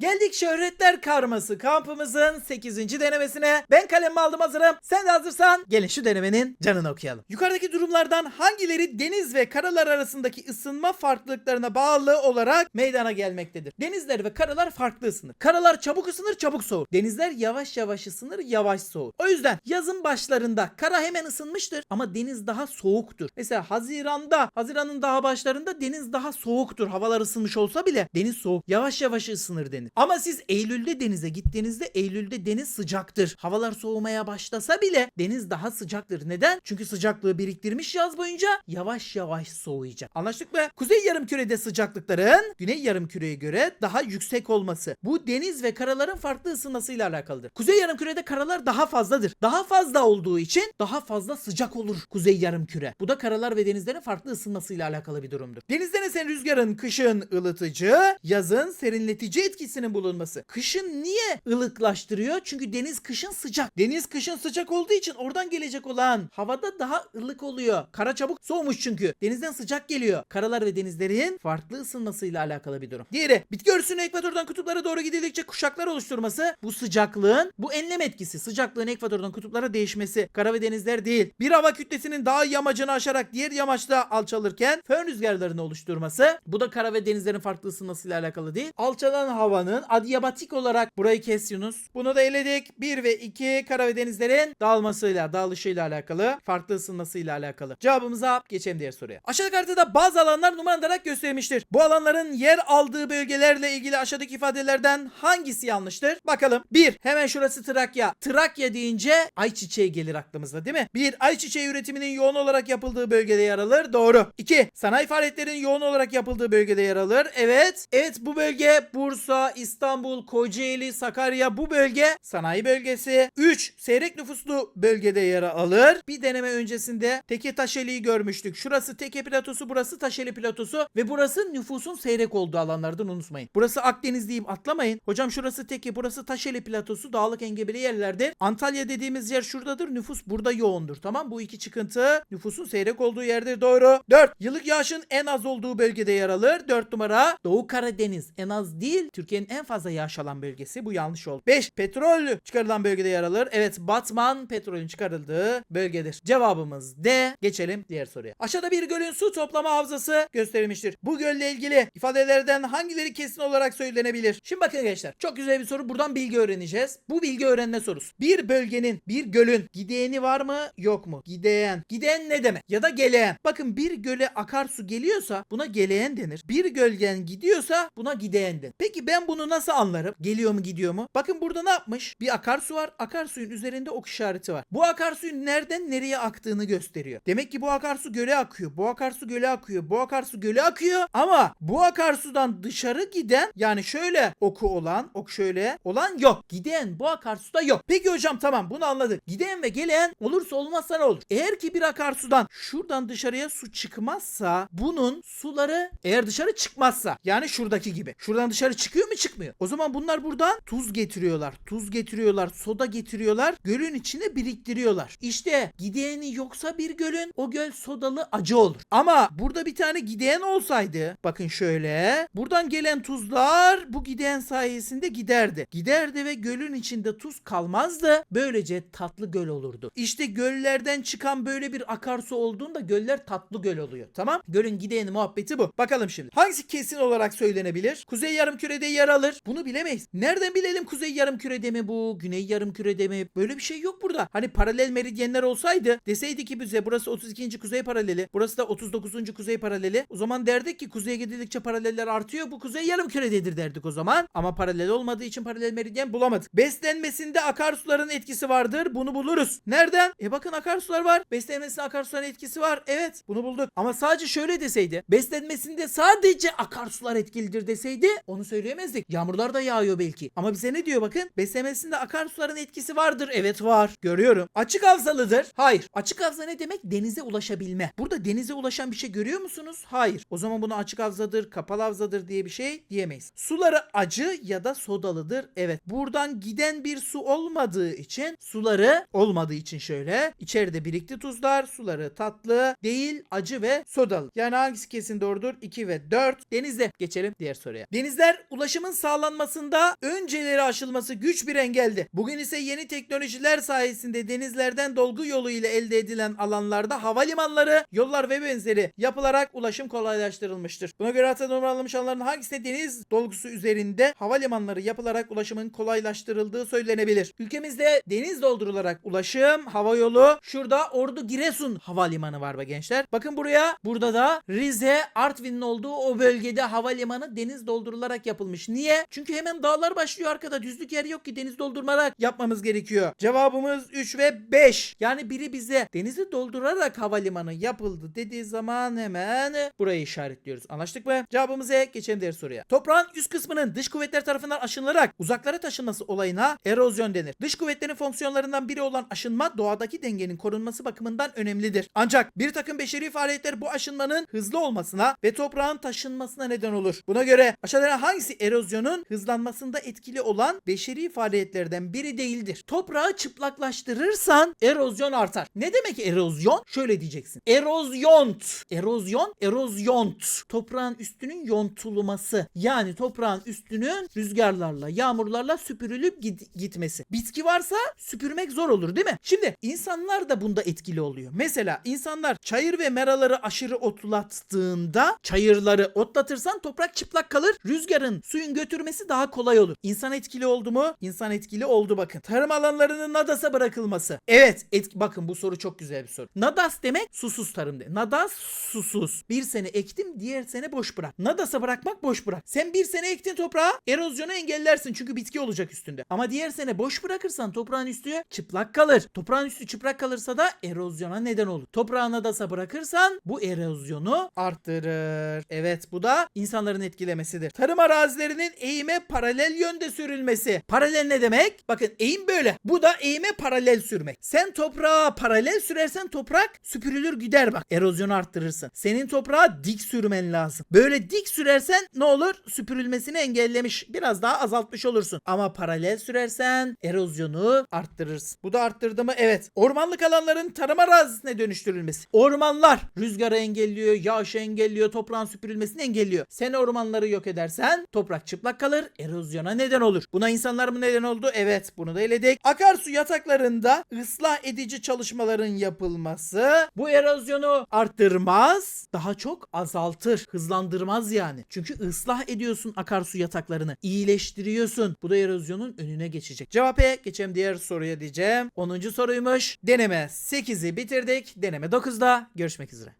Geldik şöhretler karması kampımızın 8. denemesine. Ben kalemimi aldım hazırım. Sen de hazırsan gelin şu denemenin canını okuyalım. Yukarıdaki durumlardan hangileri deniz ve karalar arasındaki ısınma farklılıklarına bağlı olarak meydana gelmektedir? Denizler ve karalar farklı ısınır. Karalar çabuk ısınır çabuk soğur. Denizler yavaş yavaş ısınır yavaş soğur. O yüzden yazın başlarında kara hemen ısınmıştır ama deniz daha soğuktur. Mesela Haziran'da, Haziran'ın daha başlarında deniz daha soğuktur. Havalar ısınmış olsa bile deniz soğuk. Yavaş yavaş ısınır denir. Ama siz Eylül'de denize gittiğinizde Eylül'de deniz sıcaktır. Havalar soğumaya başlasa bile deniz daha sıcaktır. Neden? Çünkü sıcaklığı biriktirmiş yaz boyunca yavaş yavaş soğuyacak. Anlaştık mı? Kuzey yarımkürede sıcaklıkların güney yarımküreye göre daha yüksek olması. Bu deniz ve karaların farklı ısınmasıyla alakalıdır. Kuzey yarımkürede karalar daha fazladır. Daha fazla olduğu için daha fazla sıcak olur kuzey yarımküre. Bu da karalar ve denizlerin farklı ısınmasıyla alakalı bir durumdur. Denizden esen rüzgarın kışın ılıtıcı, yazın serinletici etkisinin bulunması. Kışın niye ılıklaştırıyor? Çünkü deniz kışın sıcak. Deniz kışın sıcak olduğu için oradan gelecek olan havada daha ılık oluyor. Kara çabuk soğumuş çünkü. Denizden sıcak geliyor. Karalar ve denizlerin farklı ısınmasıyla alakalı bir durum. Diğeri bitki örtüsünün ekvatordan kutuplara doğru gidildikçe kuşaklar oluşturması. Bu sıcaklığın bu enlem etkisi. Sıcaklığın ekvatordan kutuplara değişmesi. Kara ve denizler değil. Bir hava kütlesinin daha yamacını aşarak diğer yamaçta alçalırken fön rüzgarlarını oluşturması. Bu da kara ve denizlerin farklı ısınmasıyla alakalı değil. Alçalan havanın adiabatik olarak burayı kes Yunus. Bunu da eledik. 1 ve 2 kara ve denizlerin dağılmasıyla, dağılışıyla alakalı, farklı ısınmasıyla alakalı. Cevabımıza geçelim diğer soruya. Aşağıdaki haritada bazı alanlar numaralarak gösterilmiştir. Bu alanların yer aldığı bölgelerle ilgili aşağıdaki ifadelerden hangisi yanlıştır? Bakalım. 1. Hemen şurası Trakya. Trakya deyince ayçiçeği gelir aklımızda değil mi? 1. Ayçiçeği üretiminin yoğun olarak yapıldığı bölgede yer alır. Doğru. 2. Sanayi faaliyetlerinin yoğun olarak yapıldığı bölgede yer alır. Evet. Evet bu bölge Bursa, İstanbul, Kocaeli, Sakarya bu bölge sanayi bölgesi. 3. Seyrek nüfuslu bölgede yer alır. Bir deneme öncesinde Teke Taşeli'yi görmüştük. Şurası Teke platosu, burası Taşeli platosu ve burası nüfusun seyrek olduğu alanlardan unutmayın. Burası Akdeniz deyip atlamayın. Hocam şurası Teke, burası Taşeli platosu dağlık engebeli yerlerdir. Antalya dediğimiz yer şuradadır. Nüfus burada yoğundur. Tamam bu iki çıkıntı nüfusun seyrek olduğu yerdir. Doğru. 4. Yıllık yağışın en az olduğu bölgede yer alır. 4 numara Doğu Karadeniz en az değil Türkiye'nin en fazla yağış alan bölgesi. Bu yanlış oldu. 5. Petrol çıkarılan bölgede yer alır. Evet Batman petrolün çıkarıldığı bölgedir. Cevabımız D. Geçelim diğer soruya. Aşağıda bir gölün su toplama havzası gösterilmiştir. Bu gölle ilgili ifadelerden hangileri kesin olarak söylenebilir? Şimdi bakın gençler. Çok güzel bir soru. Buradan bilgi öğreneceğiz. Bu bilgi öğrenme sorusu. Bir bölgenin, bir gölün gideyeni var mı yok mu? Gideyen. Gideyen ne demek? Ya da geleyen. Bakın bir göle akarsu geliyorsa buna geleyen denir. Bir gölgen gidiyorsa buna gideyen denir. Peki ben bunu nasıl anlarım? Geliyor mu gidiyor mu? Bakın burada ne yapmış? Bir akarsu var. Akarsuyun üzerinde ok işareti var. Bu akarsuyun nereden nereye aktığını gösteriyor. Demek ki bu akarsu göle akıyor. Bu akarsu göle akıyor. Bu akarsu göle akıyor. Ama bu akarsudan dışarı giden yani şöyle oku olan, ok şöyle olan yok. Giden bu akarsuda yok. Peki hocam tamam bunu anladık. Giden ve gelen olursa olmazsa ne olur? Eğer ki bir akarsudan şuradan dışarıya su çıkmazsa bunun suları eğer dışarı çıkmazsa yani şuradaki gibi. Şuradan dışarı çıkıyor mu çıkmıyor? O zaman bunlar buradan tuz getiriyorlar. Tuz getiriyorlar. Soda getiriyorlar. Gölün içine biriktiriyorlar. İşte gideyeni yoksa bir gölün o göl sodalı acı olur. Ama burada bir tane gideyen olsaydı bakın şöyle buradan gelen tuzlar bu gideyen sayesinde giderdi. Giderdi ve gölün içinde tuz kalmazdı. Böylece tatlı göl olurdu. İşte göllerden çıkan böyle bir akarsu olduğunda göller tatlı göl oluyor. Tamam? Gölün gideyeni muhabbeti bu. Bakalım şimdi. Hangisi kesin olarak söylenebilir? Kuzey yarımkürede yer alır. Bunu bilemeyiz. Nereden bilelim kuzey yarımkürede mi bu? Güney yarımkürede mi? Böyle bir şey yok burada. Hani paralel meridyenler olsaydı deseydi ki bize burası 32. kuzey paraleli. Burası da 39. kuzey paraleli. O zaman derdik ki kuzeye gidildikçe paraleller artıyor. Bu kuzey yarımkürededir derdik o zaman. Ama paralel olmadığı için paralel meridyen bulamadık. Beslenmesinde akarsuların etkisi vardır. Bunu buluruz. Nereden? E bakın akarsular var. Beslenmesinde akarsuların etkisi var. Evet bunu bulduk. Ama sadece şöyle deseydi. Beslenmesinde sadece akarsular etkilidir deseydi onu söyleyemezdik. Yağmurlar da yağıyor belki. Ama bize ne diyor bakın? Beslenmesinde akarsuların etkisi vardır. Evet var. Görüyorum. Açık havzalıdır. Hayır. Açık havza ne demek? Denize ulaşabilme. Burada denize ulaşan bir şey görüyor musunuz? Hayır. O zaman buna açık havzadır, kapalı havzadır diye bir şey diyemeyiz. Suları acı ya da sodalıdır. Evet. Buradan giden bir su olmadığı için suları olmadığı için şöyle içeride birikti tuzlar, suları tatlı değil, acı ve sodalı. Yani hangisi kesin doğrudur? 2 ve 4. Denizde geçelim diğer soruya. Denizler ulaşımı ulaşımın sağlanmasında önceleri aşılması güç bir engeldi. Bugün ise yeni teknolojiler sayesinde denizlerden dolgu yolu ile elde edilen alanlarda havalimanları, yollar ve benzeri yapılarak ulaşım kolaylaştırılmıştır. Buna göre hata numaralanmış alanların hangisinde deniz dolgusu üzerinde havalimanları yapılarak ulaşımın kolaylaştırıldığı söylenebilir. Ülkemizde deniz doldurularak ulaşım, hava yolu, şurada Ordu Giresun havalimanı var be gençler. Bakın buraya, burada da Rize, Artvin'in olduğu o bölgede havalimanı deniz doldurularak yapılmış. Niye? Çünkü hemen dağlar başlıyor arkada. Düzlük yer yok ki deniz doldurmarak yapmamız gerekiyor. Cevabımız 3 ve 5. Yani biri bize denizi doldurarak havalimanı yapıldı dediği zaman hemen burayı işaretliyoruz. Anlaştık mı? Cevabımız E. Geçelim diğer soruya. Toprağın üst kısmının dış kuvvetler tarafından aşınılarak uzaklara taşınması olayına erozyon denir. Dış kuvvetlerin fonksiyonlarından biri olan aşınma doğadaki dengenin korunması bakımından önemlidir. Ancak bir takım beşeri faaliyetler bu aşınmanın hızlı olmasına ve toprağın taşınmasına neden olur. Buna göre aşağıdakilerden hangisi erozyonun hızlanmasında etkili olan beşeri faaliyetlerden biri değildir? Toprağı çıplaklaştırırsan erozyon artar. Ne demek erozyon? Şöyle diyeceksin. Erozyont. Erozyon, erozyont. Toprağın üstünün yontulması. Yani toprağın üstünün rüzgarlarla, yağmurlarla süpürülüp git- gitmesi. Bitki varsa süpürmek zor olur değil mi? Şimdi insanlar da bunda etkili oluyor. Mesela insanlar çayır ve meraları aşırı otlattığında çayırları otlatırsan toprak çıplak kalır. Rüzgarın suyun götürmesi daha kolay olur. İnsan etkili oldu mu? İnsan etkili oldu bakın. Tarım alanlarının nadasa bırakılması. Evet etki bakın bu soru çok güzel bir soru. Nadas demek susuz tarım de. Nadas susuz. Bir sene ektim diğer sene boş bırak. Nadasa bırakmak boş bırak. Sen bir sene ektin toprağa erozyonu engellersin çünkü bitki olacak üstünde. Ama diğer sene boş bırakırsan toprağın üstü çıplak kalır. Toprağın üstü çıplak kalırsa da erozyona neden olur. Toprağı nadasa bırakırsan bu erozyonu arttırır. Evet bu da insanların etkilemesidir. Tarım arazilerinin eğime paralel yönde sürülmesi. Paralel ne demek? Bakın eğim böyle. Bu da eğime paralel sürmek. Sen toprağa paralel sürersen toprak süpürülür gider bak. Erozyonu arttırırsın. Senin toprağa dik sürmen lazım. Böyle dik sürersen ne olur? Süpürülmesini engellemiş. Biraz daha azaltmış olursun. Ama paralel sürersen erozyonu arttırırsın. Bu da arttırdı mı? Evet. Ormanlık alanların tarım arazisine dönüştürülmesi. Ormanlar rüzgarı engelliyor, yağışı engelliyor, toprağın süpürülmesini engelliyor. Sen ormanları yok edersen toprak çıplak kalır, erozyona neden olur. Buna insanlar mı neden oldu? Evet, bunu da eledik. Akarsu yataklarında ıslah edici çalışmaların yapılması bu erozyonu arttırmaz, daha çok azaltır, hızlandırmaz yani. Çünkü ıslah ediyorsun akarsu yataklarını, iyileştiriyorsun. Bu da erozyonun önüne geçecek. Cevap E. Geçelim diğer soruya diyeceğim. 10. soruymuş. Deneme 8'i bitirdik. Deneme 9'da görüşmek üzere.